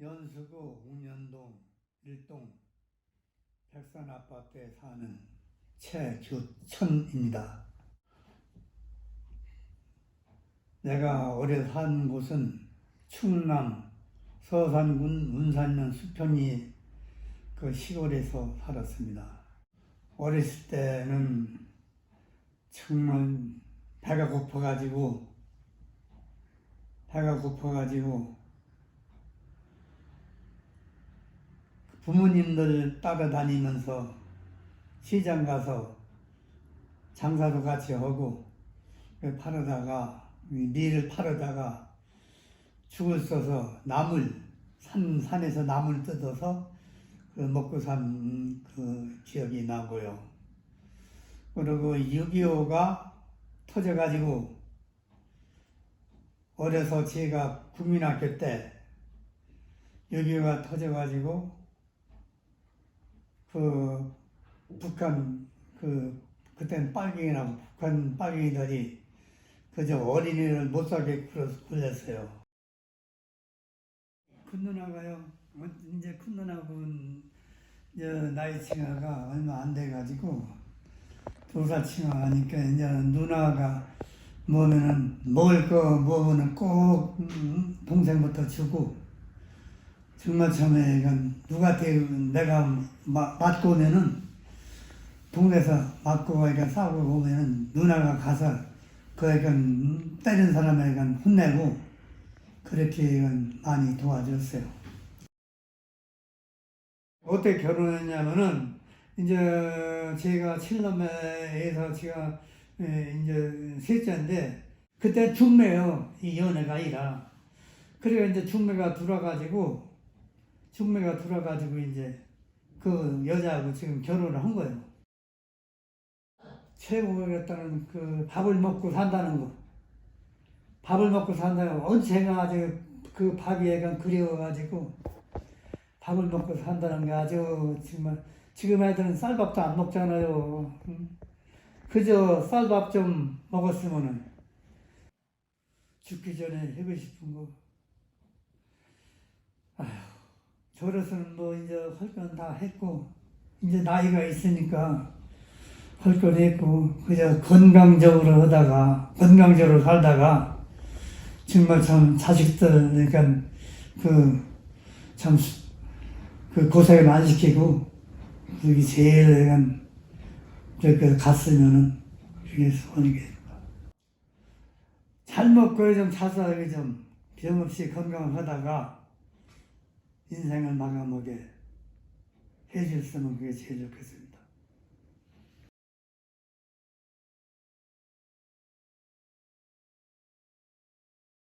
연수구 웅년동 일동 백산 아파트에 사는 최규천입니다. 내가 오래 산 곳은 충남 서산군 운산면 수평리 그 시골에서 살았습니다. 어렸을 때는 정말 배가 고파가지고 배가 고파가지고 부모님들 따라다니면서 시장 가서 장사도 같이 하고 팔아다가 밀을 팔아다가 죽을 써서 나물 산 산에서 나물 뜯어서 그 먹고 산 그 기억이 나고요. 그리고 6.25가 터져가지고 어려서 제가 국민학교 때 6.25가 터져가지고 그 북한 그 그때는 빨갱이라고 북한 빨갱이들이 그저 어린이를 못 살게 굴렸어요. 큰 누나가요. 어, 이제 큰 누나분 이제 나이 층화가 얼마 안 돼가지고 두 살 층화하니까 이제 누나가 뭐면은 먹을 거 뭐면은 꼭 음, 동생부터 주고 정말 처음에 이건 누구한테 내가 마- 맞고 오면은 동네에서 맞고 그러니까 싸우고 오면은 누나가 가서 그러니까 때린 사람에게 혼내고 그렇게 많이 도와줬어요. 어떻게 결혼했냐면은 이제 제가 칠남매에서 제가 예, 이제 셋째인데 그때 중매요 이 연애가 아니라 그래가 이제 중매가 들어가지고 중매가 들어가지고 이제 그 여자하고 지금 결혼을 한 거예요. 최고였다는 그 밥을 먹고 산다는 거. 밥을 먹고 산다는 거. 언제가 아주 그 밥이 약간 그리워가지고 밥을 먹고 산다는 게 아주 정말 지금 애들은 쌀밥도 안 먹잖아요. 응? 그저 쌀밥 좀 먹었으면은 죽기 전에 하고 싶은 거. 아휴, 저로서는 뭐 이제 할 건 다 했고 이제 나이가 있으니까 할 건 했고 그저 건강적으로 하다가 건강적으로 살다가 정말 참 자식들 그러니까 그참 그 고생을 안 시키고 그게 제일 약간 저렇게 갔으면은 그게 소원이겠다. 잘 먹고 좀 자수하게 좀 병 없이 건강하다가 인생을 마감하게 해줬으면 그게 제일 좋겠습니다.